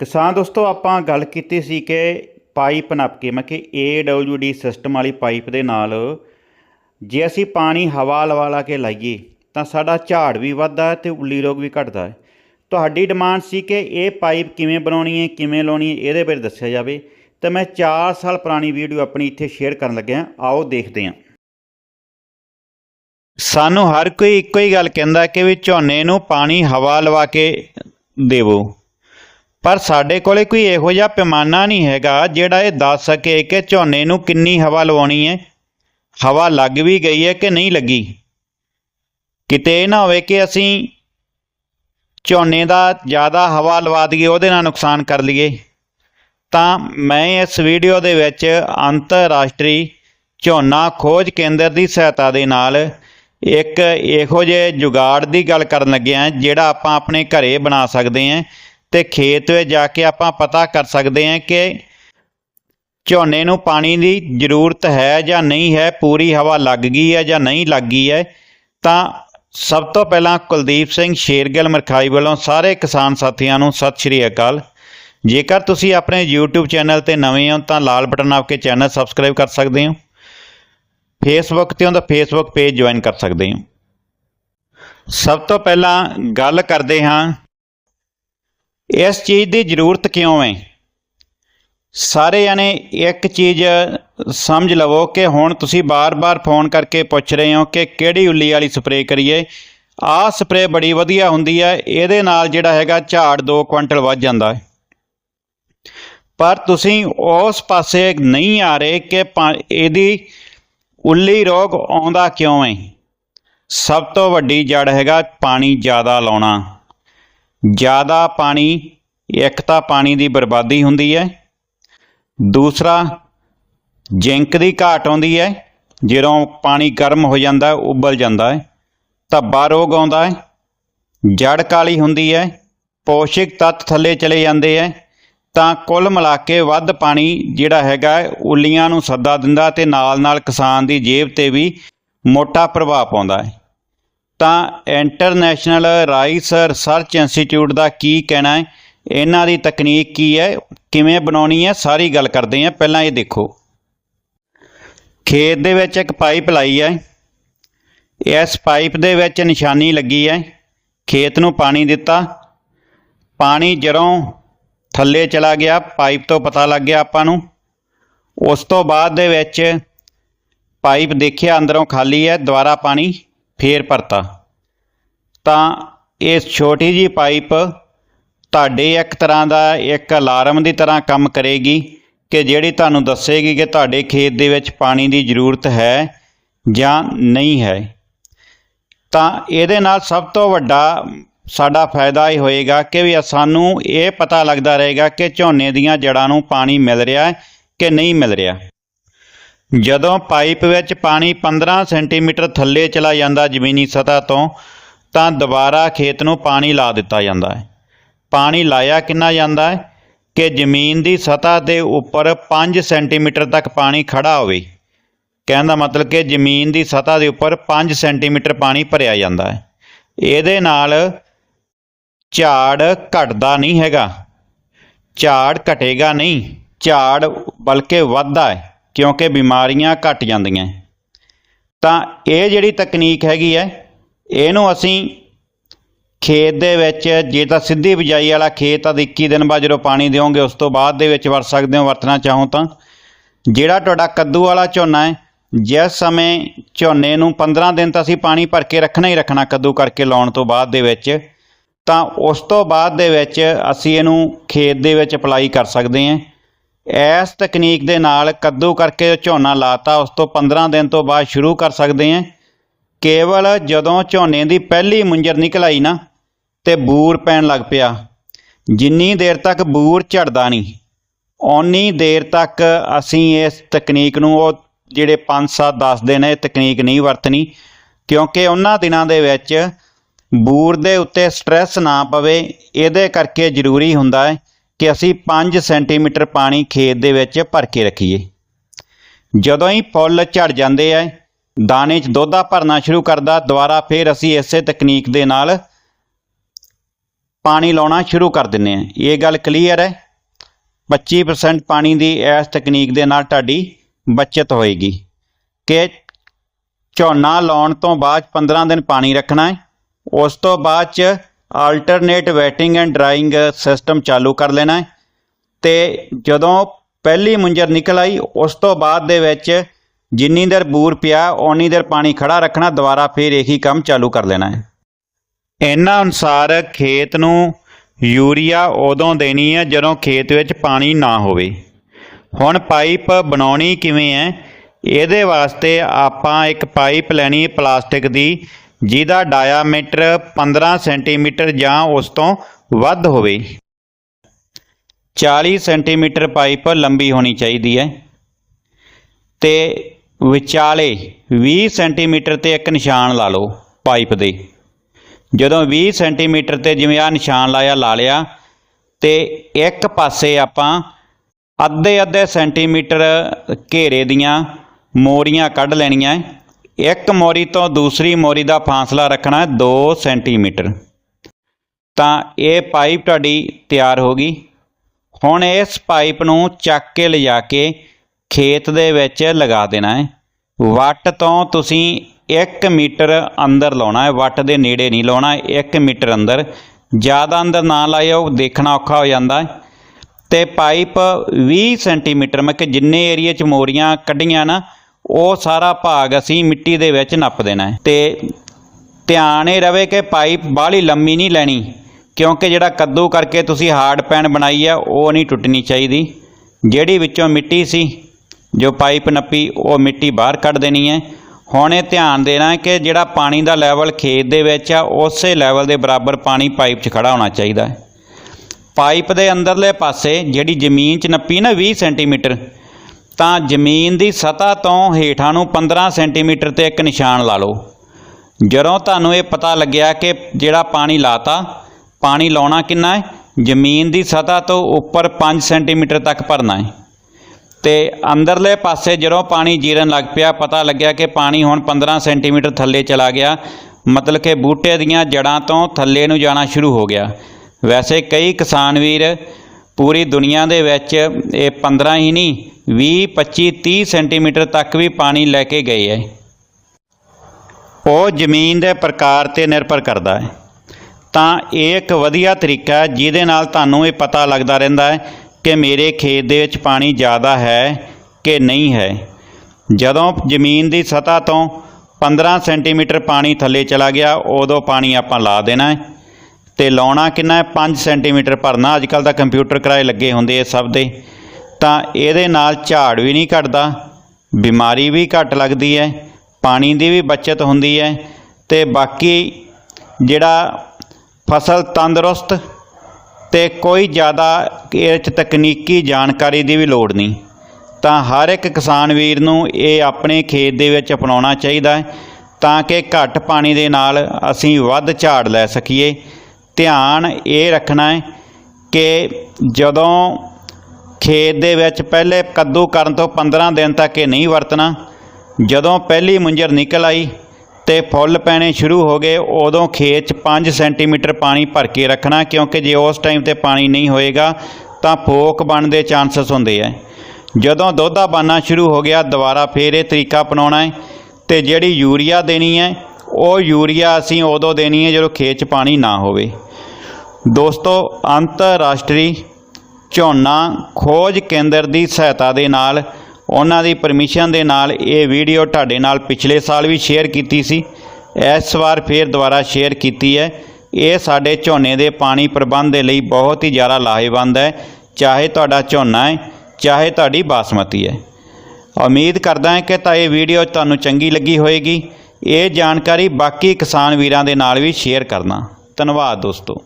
ਕਿਸਾਨ ਦੋਸਤੋ, ਆਪਾਂ ਗੱਲ ਕੀਤੀ ਸੀ ਕਿ ਪਾਈਪ ਨੱਪ ਕੇ ਮੈਂ ਕਿ ਡੀ ਸਿਸਟਮ ਵਾਲੀ ਪਾਈਪ ਦੇ ਨਾਲ ਜੇ ਅਸੀਂ ਪਾਣੀ ਹਵਾ ਲਵਾ ਲਾ ਕੇ ਲਾਈਏ, ਤਾਂ ਸਾਡਾ ਝਾੜ ਵੀ ਵੱਧਦਾ ਹੈ ਤੇ ਉੱਲੀ ਰੋਗ ਵੀ ਘਟਦਾ ਹੈ। ਤੁਹਾਡੀ ਡਿਮਾਂਡ ਸੀ ਕਿ ਇਹ ਪਾਈਪ ਕਿਵੇਂ ਬਣਾਉਣੀ ਹੈ, ਕਿਵੇਂ ਲਾਉਣੀ ਹੈ, ਇਹਦੇ ਬਾਰੇ ਦੱਸਿਆ ਜਾਵੇ। ਤਾਂ ਮੈਂ 4 ਸਾਲ ਪੁਰਾਣੀ ਵੀਡੀਓ ਆਪਣੀ ਇੱਥੇ ਸ਼ੇਅਰ ਕਰਨ ਲੱਗਿਆ ਆਓ ਦੇਖਦੇ ਹਾਂ। ਸਾਨੂੰ ਹਰ ਕੋਈ ਇੱਕੋ ਹੀ ਗੱਲ ਕਹਿੰਦਾ ਕਿ ਵੀ ਝੋਨੇ ਨੂੰ ਪਾਣੀ ਹਵਾ ਲਵਾ ਕੇ ਦੇਵੋ। ਪਰ ਸਾਡੇ ਕੋਲੇ ਕੋਈ ਇਹੋ ਜਿਹਾ ਪੈਮਾਨਾ ਨਹੀਂ ਹੈਗਾ ਜਿਹੜਾ ਇਹ ਦੱਸ ਸਕੇ ਕਿ ਝੋਨੇ ਨੂੰ ਕਿੰਨੀ ਹਵਾ ਲਵਾਉਣੀ ਹੈ। ਹਵਾ ਲੱਗ ਵੀ ਗਈ ਹੈ ਕਿ ਨਹੀਂ ਲੱਗੀ? ਕਿਤੇ ਇਹ ਨਾ ਹੋਵੇ ਕਿ ਅਸੀਂ ਝੋਨੇ ਦਾ ਜ਼ਿਆਦਾ ਹਵਾ ਲਵਾ ਦਈਏ, ਉਹਦੇ ਨਾਲ ਨੁਕਸਾਨ ਕਰ ਲਈਏ। ਤਾਂ ਮੈਂ ਇਸ ਵੀਡੀਓ ਦੇ ਵਿੱਚ ਅੰਤਰਰਾਸ਼ਟਰੀ ਝੋਨਾ ਖੋਜ ਕੇਂਦਰ ਦੀ ਸਹਾਇਤਾ ਦੇ ਨਾਲ ਇੱਕ ਇਹੋ ਜਿਹੇ ਜੁਗਾੜ ਦੀ ਗੱਲ ਕਰਨ ਲੱਗਿਆ, ਜਿਹੜਾ ਆਪਾਂ ਆਪਣੇ ਘਰੇ ਬਣਾ ਸਕਦੇ ਹਾਂ। ਤੇ ਖੇਤ ਵਿੱਚ ਜਾ ਕੇ ਆਪਾਂ ਪਤਾ ਕਰ ਸਕਦੇ ਹਾਂ ਕਿ ਝੋਨੇ ਨੂੰ ਪਾਣੀ ਦੀ ਜ਼ਰੂਰਤ ਹੈ ਜਾਂ ਨਹੀਂ ਹੈ, ਪੂਰੀ ਹਵਾ ਲੱਗ ਗਈ ਹੈ ਜਾਂ ਨਹੀਂ ਲੱਗ ਗਈ ਹੈ, ਤਾਂ ਸਭ ਤੋਂ ਪਹਿਲਾਂ ਕੁਲਦੀਪ ਸਿੰਘ ਸ਼ੇਰਗਿੱਲ ਮਰਖਾਈ ਵੱਲੋਂ ਸਾਰੇ ਕਿਸਾਨ ਸਾਥੀਆਂ ਨੂੰ ਸਤਿ ਸ਼੍ਰੀ ਅਕਾਲ। ਜੇਕਰ ਤੁਸੀਂ ਆਪਣੇ YouTube ਚੈਨਲ ਤੇ ਨਵੇਂ ਹੋ ਤਾਂ ਲਾਲ ਬਟਨ ਆਪ ਕੇ ਚੈਨਲ ਸਬਸਕ੍ਰਾਈਬ ਕਰ ਸਕਦੇ ਹੋ। ਫੇਸਬੁੱਕ ਤੇ ਉਹਦਾ ਫੇਸਬੁੱਕ ਪੇਜ ਜੁਆਇਨ ਕਰ ਸਕਦੇ ਹੋ। ਸਭ ਤੋਂ ਪਹਿਲਾਂ ਗੱਲ ਕਰਦੇ ਹਾਂ ਇਸ ਚੀਜ਼ ਦੀ ਜ਼ਰੂਰਤ ਕਿਉਂ ਹੈ? ਸਾਰੇ ਜਾਣੇ ਇੱਕ ਚੀਜ਼ ਸਮਝ ਲਵੋ ਕਿ ਹੁਣ ਤੁਸੀਂ ਬਾਰ-ਬਾਰ ਫੋਨ ਕਰਕੇ ਪੁੱਛ ਰਹੇ ਹੋ ਕਿ ਕਿਹੜੀ ਉੱਲੀ ਵਾਲੀ ਸਪਰੇਅ ਕਰੀਏ। ਆਹ ਸਪਰੇਅ ਬੜੀ ਵਧੀਆ ਹੁੰਦੀ ਹੈ, ਇਹਦੇ ਨਾਲ ਜਿਹੜਾ ਹੈਗਾ ਝਾੜ 2 ਕੁਇੰਟਲ ਵੱਧ ਜਾਂਦਾ ਹੈ। ਪਰ ਤੁਸੀਂ ਉਸ ਪਾਸੇ ਨਹੀਂ ਆ ਰਹੇ ਕਿ ਪਾ- ਇਹਦੀ ਉੱਲੀ ਰੋਗ ਆਉਂਦਾ ਕਿਉਂ ਹੈ? ਸਭ ਤੋਂ ਵੱਡੀ ਜੜ ਹੈਗਾ ਪਾਣੀ ਜ਼ਿਆਦਾ ਲਾਉਣਾ। ਜ਼ਿਆਦਾ ਪਾਣੀ ਇੱਕ ਤਾਂ ਪਾਣੀ ਦੀ ਬਰਬਾਦੀ ਹੁੰਦੀ ਹੈ। ਦੂਸਰਾ ਜ਼ਿੰਕ ਦੀ ਘਾਟ ਆਉਂਦੀ ਹੈ। ਜਦੋਂ ਪਾਣੀ ਗਰਮ ਹੋ ਜਾਂਦਾ ਉਬਲ ਜਾਂਦਾ ਹੈ ਧੱਬਾ ਰੋਗ ਆਉਂਦਾ ਹੈ। ਜੜ ਕਾਲੀ ਹੁੰਦੀ ਹੈ ਪੋਸ਼ਕ ਤੱਤ ਥੱਲੇ ਚਲੇ ਜਾਂਦੇ ਹੈ ਤਾਂ ਕੁੱਲ ਮਿਲਾ ਕੇ ਵੱਧ ਪਾਣੀ ਜਿਹੜਾ ਹੈਗਾ ਹੈ, ਉੱਲੀਆਂ ਨੂੰ ਸੱਦਾ ਦਿੰਦਾ ਤੇ ਨਾਲ ਨਾਲ ਕਿਸਾਨ ਦੀ ਜੇਬ ਤੇ ਵੀ ਮੋਟਾ ਪ੍ਰਭਾਵ ਪਾਉਂਦਾ ਹੈ। ਤਾਂ ਇੰਟਰਨੈਸ਼ਨਲ ਰਾਈਸ ਰਿਸਰਚ ਇੰਸਟੀਚਿਊਟ ਦਾ ਕੀ ਕਹਿਣਾ ਹੈ? ਇਹਨਾਂ ਦੀ ਤਕਨੀਕ ਕੀ ਹੈ? ਕਿਵੇਂ ਬਣਾਉਣੀ ਹੈ? ਸਾਰੀ ਗੱਲ ਕਰਦੇ ਹਾਂ। ਪਹਿਲਾਂ ਇਹ ਦੇਖੋ। ਖੇਤ ਦੇ ਵਿੱਚ ਇੱਕ ਪਾਈਪ ਲਾਈ ਹੈ। ਇਸ ਪਾਈਪ ਦੇ ਵਿੱਚ ਨਿਸ਼ਾਨੀ ਲੱਗੀ ਹੈ। ਖੇਤ ਨੂੰ ਪਾਣੀ ਦਿੱਤਾ। ਪਾਣੀ ਜਦੋਂ ਥੱਲੇ ਚਲਾ ਗਿਆ। ਪਾਈਪ ਤੋਂ ਪਤਾ ਲੱਗ ਗਿਆ ਆਪਾਂ ਨੂੰ। ਉਸ ਤੋਂ ਬਾਅਦ ਦੇ ਵਿੱਚ ਪਾਈਪ ਦੇਖਿਆ। ਅੰਦਰੋਂ ਖਾਲੀ ਹੈ। ਦੁਬਾਰਾ ਪਾਣੀ ਫੇਰ ਭਰਤਾ ਤਾਂ ਇਹ ਛੋਟੀ ਜੀ ਪਾਈਪ ਤੁਹਾਡੇ ਇੱਕ ਤਰ੍ਹਾਂ ਦਾ ਇੱਕ ਅਲਾਰਮ ਦੀ ਤਰ੍ਹਾਂ ਕੰਮ ਕਰੇਗੀ ਕਿ ਜਿਹੜੀ ਤੁਹਾਨੂੰ ਦੱਸੇਗੀ ਕਿ ਤੁਹਾਡੇ ਖੇਤ ਦੇ ਵਿੱਚ ਪਾਣੀ ਦੀ ਜ਼ਰੂਰਤ ਹੈ ਜਾਂ ਨਹੀਂ ਹੈ। ਤਾਂ ਇਹਦੇ ਨਾਲ ਸਭ ਤੋਂ ਵੱਡਾ ਸਾਡਾ ਫਾਇਦਾ ਇਹ ਹੋਏਗਾ ਕਿ ਵੀ ਸਾਨੂੰ ਇਹ ਪਤਾ ਲੱਗਦਾ ਰਹੇਗਾ ਕਿ ਝੋਨੇ ਦੀਆਂ ਜੜਾਂ ਨੂੰ ਪਾਣੀ ਮਿਲ ਰਿਹਾ ਹੈ ਕਿ ਨਹੀਂ ਮਿਲ ਰਿਹਾ। ਜਦੋਂ ਪਾਈਪ ਵਿੱਚ ਪਾਣੀ 15 ਸੈਂਟੀਮੀਟਰ ਥੱਲੇ ਚਲਾ ਜਾਂਦਾ ਜ਼ਮੀਨੀ ਸਤਹ ਤੋਂ, ਤਾਂ ਦੁਬਾਰਾ ਖੇਤ ਨੂੰ ਪਾਣੀ ਲਾ ਦਿੱਤਾ ਜਾਂਦਾ ਹੈ। ਪਾਣੀ ਲਾਇਆ ਕਿੰਨਾ ਜਾਂਦਾ ਹੈ? ਕਿ ਜ਼ਮੀਨ ਦੀ ਸਤਹ ਦੇ ਉੱਪਰ 5 ਸੈਂਟੀਮੀਟਰ ਤੱਕ ਪਾਣੀ ਖੜਾ ਹੋਵੇ। ਕਹਿਣ ਦਾ ਮਤਲਬ ਕਿ ਜ਼ਮੀਨ ਦੀ ਸਤਹ ਦੇ ਉੱਪਰ 5 ਸੈਂਟੀਮੀਟਰ ਪਾਣੀ ਭਰਿਆ ਜਾਂਦਾ ਹੈ। ਇਹਦੇ ਨਾਲ ਝਾੜ ਘਟਦਾ ਨਹੀਂ ਹੈਗਾ। ਝਾੜ ਘਟੇਗਾ ਨਹੀਂ। ਝਾੜ ਬਲਕਿ ਵੱਧਦਾ ਹੈ। ਕਿਉਂਕਿ ਬਿਮਾਰੀਆਂ ਘਟ ਜਾਂਦੀਆਂ ਤਾਂ ਇਹ ਜਿਹੜੀ ਤਕਨੀਕ ਹੈਗੀ ਹੈ, ਇਹਨੂੰ ਅਸੀਂ ਖੇਤ ਦੇ ਵਿੱਚ ਜੇ ਤਾਂ ਸਿੱਧੀ ਬਿਜਾਈ ਵਾਲਾ ਖੇਤ ਆ, ਤਾਂ 21 ਦਿਨ ਬਾਅਦ ਜਦੋਂ ਪਾਣੀ ਦਿਓਗੇ, ਉਸ ਤੋਂ ਬਾਅਦ ਦੇ ਵਿੱਚ ਵਰਤ ਸਕਦੇ ਹੋ, ਵਰਤਣਾ ਚਾਹੋ ਤਾਂ। ਜਿਹੜਾ ਤੁਹਾਡਾ ਕੱਦੂ ਵਾਲਾ ਝੋਨਾ ਹੈ, ਜਿਸ ਸਮੇਂ ਝੋਨੇ ਨੂੰ 15 ਦਿਨ ਤਾਂ ਅਸੀਂ ਪਾਣੀ ਭਰ ਕੇ ਰੱਖਣਾ ਹੀ ਰੱਖਣਾ, ਕੱਦੂ ਕਰਕੇ ਲਾਉਣ ਤੋਂ ਬਾਅਦ ਦੇ ਵਿੱਚ, ਤਾਂ ਉਸ ਤੋਂ ਬਾਅਦ ਦੇ ਵਿੱਚ ਅਸੀਂ ਇਹਨੂੰ ਖੇਤ ਦੇ ਵਿੱਚ ਅਪਲਾਈ ਕਰ ਸਕਦੇ ਹਾਂ। ਇਸ ਤਕਨੀਕ ਦੇ ਨਾਲ ਕੱਦੂ ਕਰਕੇ ਝੋਨਾ ਲਾਤਾ, ਉਸ ਤੋਂ 15 ਦਿਨ ਤੋਂ ਬਾਅਦ ਸ਼ੁਰੂ ਕਰ ਸਕਦੇ ਹਾਂ। ਕੇਵਲ ਜਦੋਂ ਝੋਨੇ ਦੀ ਪਹਿਲੀ ਮੁੰਜਰ ਨਿਕਲ ਆਈ ਨਾ, ਤੇ ਬੂਰ ਪੈਣ ਲੱਗ ਪਿਆ। ਜਿੰਨੀ ਦੇਰ ਤੱਕ ਬੂਰ ਝੜਦਾ ਨਹੀਂ, ਓਨੀ ਦੇਰ ਤੱਕ ਅਸੀਂ ਇਸ ਤਕਨੀਕ ਨੂੰ, ਉਹ ਜਿਹੜੇ 5 7 10 ਦਿਨ ਇਹ ਤਕਨੀਕ ਨਹੀਂ ਵਰਤਣੀ, ਕਿਉਂਕਿ ਉਹਨਾਂ ਦਿਨਾਂ ਦੇ ਵਿੱਚ ਬੂਰ ਦੇ ਉੱਤੇ ਸਟ੍ਰੈਸ ਨਾ ਪਵੇ, ਇਹਦੇ ਕਰਕੇ ਜ਼ਰੂਰੀ ਹੁੰਦਾ ਹੈ ਕਿ ਅਸੀਂ 5 ਸੈਂਟੀਮੀਟਰ ਪਾਣੀ ਖੇਤ ਦੇ ਵਿੱਚ ਭਰ ਕੇ ਰੱਖੀਏ। ਜਦੋਂ ਹੀ ਫੁੱਲ ਝੜ ਜਾਂਦੇ ਆ ਦਾਣੇ 'ਚ ਦੁੱਧਾ ਭਰਨਾ ਸ਼ੁਰੂ ਕਰਦਾ, ਦੁਬਾਰਾ ਫਿਰ ਅਸੀਂ ਇਸੇ ਤਕਨੀਕ ਦੇ ਨਾਲ ਪਾਣੀ ਲਾਉਣਾ ਸ਼ੁਰੂ ਕਰ ਦਿੰਦੇ ਆ ਇਹ ਗੱਲ ਕਲੀਅਰ ਹੈ 25% ਪਾਣੀ ਦੀ ਇਸ ਤਕਨੀਕ ਦੇ ਨਾਲ ਤੁਹਾਡੀ ਬਚਤ ਹੋਏਗੀ ਕਿ ਝੋਨਾ ਲਾਉਣ ਤੋਂ ਬਾਅਦ 15 ਦਿਨ ਪਾਣੀ ਰੱਖਣਾ ਹੈ ਉਸ ਤੋਂ ਬਾਅਦ ਚ alternate wetting and drying system ਚਾਲੂ ਕਰ ਲੈਣਾ ਹੈ। ਤੇ ਜਦੋਂ ਪਹਿਲੀ ਮੁੰਜਰ ਨਿਕਲ ਆਈ, ਉਸ ਤੋਂ ਬਾਅਦ ਦੇ ਵਿੱਚ ਜਿੰਨੀ ਦੇਰ ਬੂਰ ਪਿਆ, ਓਨੀ ਦੇਰ ਪਾਣੀ ਖੜਾ ਰੱਖਣਾ, ਦੁਬਾਰਾ ਫੇਰ ਇਹੀ ਕੰਮ ਚਾਲੂ ਕਰ ਲੈਣਾ ਹੈ। ਇਹਨਾਂ ਅਨੁਸਾਰ ਖੇਤ ਨੂੰ ਯੂਰੀਆ ਉਦੋਂ ਦੇਣੀ ਹੈ, ਜਦੋਂ ਖੇਤ ਵਿੱਚ ਪਾਣੀ ਨਾ ਹੋਵੇ। ਹੁਣ ਪਾਈਪ ਬਣਾਉਣੀ ਕਿਵੇਂ ਹੈ, ਇਹਦੇ ਵਾਸਤੇ ਆਪਾਂ ਇੱਕ ਪਾਈਪ ਲੈਣੀ ਹੈ ਪਲਾਸਟਿਕ ਦੀ। ਜਿਹਦਾ ਡਾਇਆਮੀਟਰ 15 ਸੈਂਟੀਮੀਟਰ ਜਾਂ ਉਸ ਤੋਂ ਵੱਧ ਹੋਵੇ 40 ਸੈਂਟੀਮੀਟਰ ਪਾਈਪ ਲੰਬੀ ਹੋਣੀ ਚਾਹੀਦੀ ਹੈ ਤੇ ਵਿਚਾਲੇ 20 ਸੈਂਟੀਮੀਟਰ ਤੇ ਇੱਕ ਨਿਸ਼ਾਨ ਲਾ ਲਓ ਪਾਈਪ ਦੇ ਜਦੋਂ 20 ਸੈਂਟੀਮੀਟਰ ਤੇ ਜਿਵੇਂ ਆ ਨਿਸ਼ਾਨ ਲਾਇਆ, ਲਾ ਲਿਆ ਤੇ ਇੱਕ ਪਾਸੇ ਆਪਾਂ ਅੱਧੇ ਅੱਧੇ ਸੈਂਟੀਮੀਟਰ ਘੇਰੇ ਦੀਆਂ ਮੋਰੀਆਂ ਕੱਢ ਲੈਣੀਆਂ ਹੈ। ਇੱਕ ਮੋਰੀ ਤੋਂ ਦੂਸਰੀ ਮੋਰੀ ਦਾ ਫਾਸਲਾ ਰੱਖਣਾ 2 ਸੈਂਟੀਮੀਟਰ। ਤਾਂ ਇਹ ਪਾਈਪ ਤੁਹਾਡੀ ਤਿਆਰ ਹੋ ਗਈ। ਹੁਣ ਇਸ ਪਾਈਪ ਨੂੰ ਚੱਕ ਕੇ ਲਿਜਾ ਕੇ ਖੇਤ ਦੇ ਵਿੱਚ ਲਗਾ ਦੇਣਾ ਹੈ। ਵੱਟ ਤੋਂ ਤੁਸੀਂ 1 ਮੀਟਰ ਅੰਦਰ ਲਾਉਣਾ ਹੈ। ਵੱਟ ਦੇ ਨੇੜੇ ਨਹੀਂ ਲਾਉਣਾ 1 ਮੀਟਰ ਅੰਦਰ। ਜ਼ਿਆਦਾ ਅੰਦਰ ਨਾ ਲਾਇਓ, ਦੇਖਣਾ ਔਖਾ ਹੋ ਜਾਂਦਾ ਹੈ। ਤੇ ਪਾਈਪ 20 ਸੈਂਟੀਮੀਟਰ, ਮੈਂ ਕਿ ਜਿੰਨੇ ਏਰੀਆ ਚ ਮੋਰੀਆਂ ਕੱਢੀਆਂ ਨਾ ਉਹ ਸਾਰਾ ਭਾਗ ਅਸੀਂ ਮਿੱਟੀ ਦੇ ਵਿੱਚ ਨੱਪ ਦੇਣਾ ਹੈ। ਤੇ ਧਿਆਨ ਇਹ ਰਵੇ ਕਿ ਪਾਈਪ ਬਾਹਲੀ ਲੰਮੀ ਨਹੀਂ ਲੈਣੀ, ਕਿਉਂਕਿ ਜਿਹੜਾ ਕੱਦੂ ਕਰਕੇ ਤੁਸੀਂ ਹਾਰਡ ਪੈਨ ਬਣਾਈ ਆ ਉਹ ਨਹੀਂ ਟੁੱਟਣੀ ਚਾਹੀਦੀ। ਜਿਹੜੀ ਵਿੱਚੋਂ ਮਿੱਟੀ ਸੀ, ਜੋ ਪਾਈਪ ਨੱਪੀ, ਉਹ ਮਿੱਟੀ ਬਾਹਰ ਕੱਢ ਦੇਣੀ ਹੈ। ਹੁਣ ਇਹ ਧਿਆਨ ਦੇਣਾ ਕਿ ਜਿਹੜਾ ਪਾਣੀ ਦਾ ਲੈਵਲ ਖੇਤ ਦੇ ਵਿੱਚ ਆ, ਉਸੇ ਲੈਵਲ ਦੇ ਬਰਾਬਰ ਪਾਣੀ ਪਾਈਪ 'ਚ ਖੜਾ ਹੋਣਾ ਚਾਹੀਦਾ ਹੈ। ਪਾਈਪ ਦੇ ਅੰਦਰਲੇ ਪਾਸੇ ਜਿਹੜੀ ਜ਼ਮੀਨ 'ਚ ਨੱਪੀ ਨਾ 20 ਸੈਂਟੀਮੀਟਰ ਤਾਂ ਜ਼ਮੀਨ ਦੀ ਸਤਹ ਤੋਂ ਹੇਠਾਂ ਨੂੰ 15 ਸੈਂਟੀਮੀਟਰ ਤੇ ਇੱਕ ਨਿਸ਼ਾਨ ਲਾ ਲਓ। ਜਦੋਂ ਤੁਹਾਨੂੰ ਇਹ ਪਤਾ ਲੱਗਿਆ ਕਿ ਜਿਹੜਾ ਪਾਣੀ ਲਾਤਾ, ਪਾਣੀ ਲਾਉਣਾ ਕਿੰਨਾ ਹੈ? ਜ਼ਮੀਨ ਦੀ ਸਤਹ ਤੋਂ ਉੱਪਰ 5 ਸੈਂਟੀਮੀਟਰ ਤੱਕ ਭਰਨਾ ਹੈ। ਤੇ ਅੰਦਰਲੇ ਪਾਸੇ ਜਦੋਂ ਪਾਣੀ ਜੀਰਨ ਲੱਗ ਪਿਆ, ਪਤਾ ਲੱਗਿਆ ਕਿ ਪਾਣੀ ਹੁਣ 15 ਸੈਂਟੀਮੀਟਰ ਥੱਲੇ ਚਲਾ ਗਿਆ। ਮਤਲਬ ਕਿ ਬੂਟੇ ਦੀਆਂ ਜੜਾਂ ਤੋਂ ਥੱਲੇ ਨੂੰ ਜਾਣਾ ਸ਼ੁਰੂ ਹੋ ਗਿਆ। ਵੈਸੇ ਕਈ ਕਿਸਾਨ ਵੀਰ ਪੂਰੀ ਦੁਨੀਆ ਦੇ ਵਿੱਚ ਇਹ 15 ਹੀ ਨਹੀਂ 20 25 30 ਸੈਂਟੀਮੀਟਰ ਤੱਕ ਵੀ ਪਾਣੀ ਲੈ ਕੇ ਗਏ ਹੈ। ਉਹ ਜ਼ਮੀਨ ਦੇ ਪ੍ਰਕਾਰ ਤੇ ਨਿਰਭਰ ਕਰਦਾ ਹੈ। ਤਾਂ ਇਹ ਇੱਕ ਵਧੀਆ ਤਰੀਕਾ ਜਿਹਦੇ ਨਾਲ ਤੁਹਾਨੂੰ ਇਹ ਪਤਾ ਲੱਗਦਾ ਰਹਿੰਦਾ ਹੈ ਕਿ ਮੇਰੇ ਖੇਤ ਦੇ ਵਿੱਚ ਪਾਣੀ ਜ਼ਿਆਦਾ ਹੈ ਕਿ ਨਹੀਂ ਹੈ। ਜਦੋਂ ਜ਼ਮੀਨ ਦੀ ਸਤ੍ਹਾ ਤੋਂ 15 ਸੈਂਟੀਮੀਟਰ ਪਾਣੀ ਥੱਲੇ ਚਲਾ ਗਿਆ, ਉਦੋਂ ਪਾਣੀ ਆਪਾਂ ਲਾ ਦੇਣਾ ਹੈ। ਤੇ ਲਾਉਣਾ ਕਿੰਨਾ ਹੈ? 5 ਸੈਂਟੀਮੀਟਰ ਭਰਨਾ। ਅੱਜ ਕੱਲ ਤਾਂ ਕੰਪਿਊਟਰ ਕਿਰਾਏ ਲੱਗੇ ਹੁੰਦੇ ਇਹ ਸਭ ਦੇ। ਤਾਂ ਇਹਦੇ ਨਾਲ ਝਾੜ ਵੀ ਨਹੀਂ ਘਟਦਾ, ਬਿਮਾਰੀ ਵੀ ਘੱਟ ਲੱਗਦੀ ਹੈ, ਪਾਣੀ ਦੀ ਵੀ ਬਚਤ ਹੁੰਦੀ ਹੈ ਤੇ ਬਾਕੀ ਜਿਹੜਾ ਫਸਲ ਤੰਦਰੁਸਤ ਤੇ ਕੋਈ ਜ਼ਿਆਦਾ ਇਹ 'ਚ ਤਕਨੀਕੀ ਜਾਣਕਾਰੀ ਦੀ ਵੀ ਲੋੜ ਨਹੀਂ। ਤਾਂ ਹਰ ਇੱਕ ਕਿਸਾਨ ਵੀਰ ਨੂੰ ਇਹ ਆਪਣੇ ਖੇਤ ਦੇ ਵਿੱਚ ਅਪਣਾਉਣਾ ਚਾਹੀਦਾ ਹੈ ਤਾਂ ਕਿ ਘੱਟ ਪਾਣੀ ਦੇ ਨਾਲ ਅਸੀਂ ਵੱਧ ਝਾੜ ਲੈ ਸਕੀਏ। ਧਿਆਨ ਇਹ ਰੱਖਣਾ ਹੈ ਕਿ ਜਦੋਂ ਖੇਤ ਦੇ ਵਿੱਚ ਪਹਿਲੇ ਕੱਦੂ ਕਰਨ ਤੋਂ 15 ਦਿਨ ਤੱਕ ਇਹ ਨਹੀਂ ਵਰਤਣਾ, ਜਦੋਂ ਪਹਿਲੀ ਮੁੰਜਰ ਨਿਕਲ ਆਈ ਤੇ ਫੁੱਲ ਪੈਣੇ ਸ਼ੁਰੂ ਹੋ ਗਏ, ਉਦੋਂ ਖੇਤ 'ਚ 5 ਸੈਂਟੀਮੀਟਰ ਪਾਣੀ ਭਰ ਕੇ ਰੱਖਣਾ, ਕਿਉਂਕਿ ਜੇ ਉਸ ਟਾਈਮ ਤੇ ਪਾਣੀ ਨਹੀਂ ਹੋਏਗਾ ਤਾਂ ਫੋਕ ਬਣਨ ਦੇ ਚਾਂਸਸ ਹੁੰਦੇ ਆ। ਜਦੋਂ ਦੋਧਾ ਬਣਨਾ ਸ਼ੁਰੂ ਹੋ ਗਿਆ, ਦੁਬਾਰਾ ਫੇਰ ਇਹ ਤਰੀਕਾ ਅਪਣਾਉਣਾ ਹੈ ਤੇ ਜਿਹੜੀ ਯੂਰੀਆ ਦੇਣੀ ਹੈ ਉਹ ਯੂਰੀਆ ਅਸੀਂ ਉਦੋਂ ਦੇਣੀ ਹੈ ਜਦੋਂ ਖੇਤ 'ਚ ਪਾਣੀ ਨਾ ਹੋਵੇ। ਦੋਸਤੋ, ਅੰਤਰਰਾਸ਼ਟਰੀ ਝੋਨਾ ਖੋਜ ਕੇਂਦਰ ਦੀ ਸਹਾਇਤਾ ਦੇ ਨਾਲ, ਉਹਨਾਂ ਦੀ ਪਰਮਿਸ਼ਨ ਦੇ ਨਾਲ ਇਹ ਵੀਡੀਓ ਤੁਹਾਡੇ ਨਾਲ ਪਿਛਲੇ ਸਾਲ ਵੀ ਸ਼ੇਅਰ ਕੀਤੀ ਸੀ। ਇਸ ਵਾਰ ਫੇਰ ਦੁਬਾਰਾ ਸ਼ੇਅਰ ਕੀਤੀ ਹੈ। ਇਹ ਸਾਡੇ ਝੋਨੇ ਦੇ ਪਾਣੀ ਪ੍ਰਬੰਧ ਦੇ ਲਈ ਬਹੁਤ ਹੀ ਜ਼ਿਆਦਾ ਲਾਹੇਵੰਦ ਹੈ। ਚਾਹੇ ਤੁਹਾਡਾ ਝੋਨਾ ਹੈ, ਚਾਹੇ ਤੁਹਾਡੀ ਬਾਸਮਤੀ ਹੈ। ਉਮੀਦ ਕਰਦਾ ਹਾਂ ਕਿ ਤਾਂ ਇਹ ਵੀਡੀਓ ਤੁਹਾਨੂੰ ਚੰਗੀ ਲੱਗੀ ਹੋਵੇਗੀ ਇਹ ਜਾਣਕਾਰੀ ਬਾਕੀ ਕਿਸਾਨ ਵੀਰਾਂ ਦੇ ਨਾਲ ਵੀ ਸ਼ੇਅਰ ਕਰਨਾ। ਧੰਨਵਾਦ ਦੋਸਤੋ।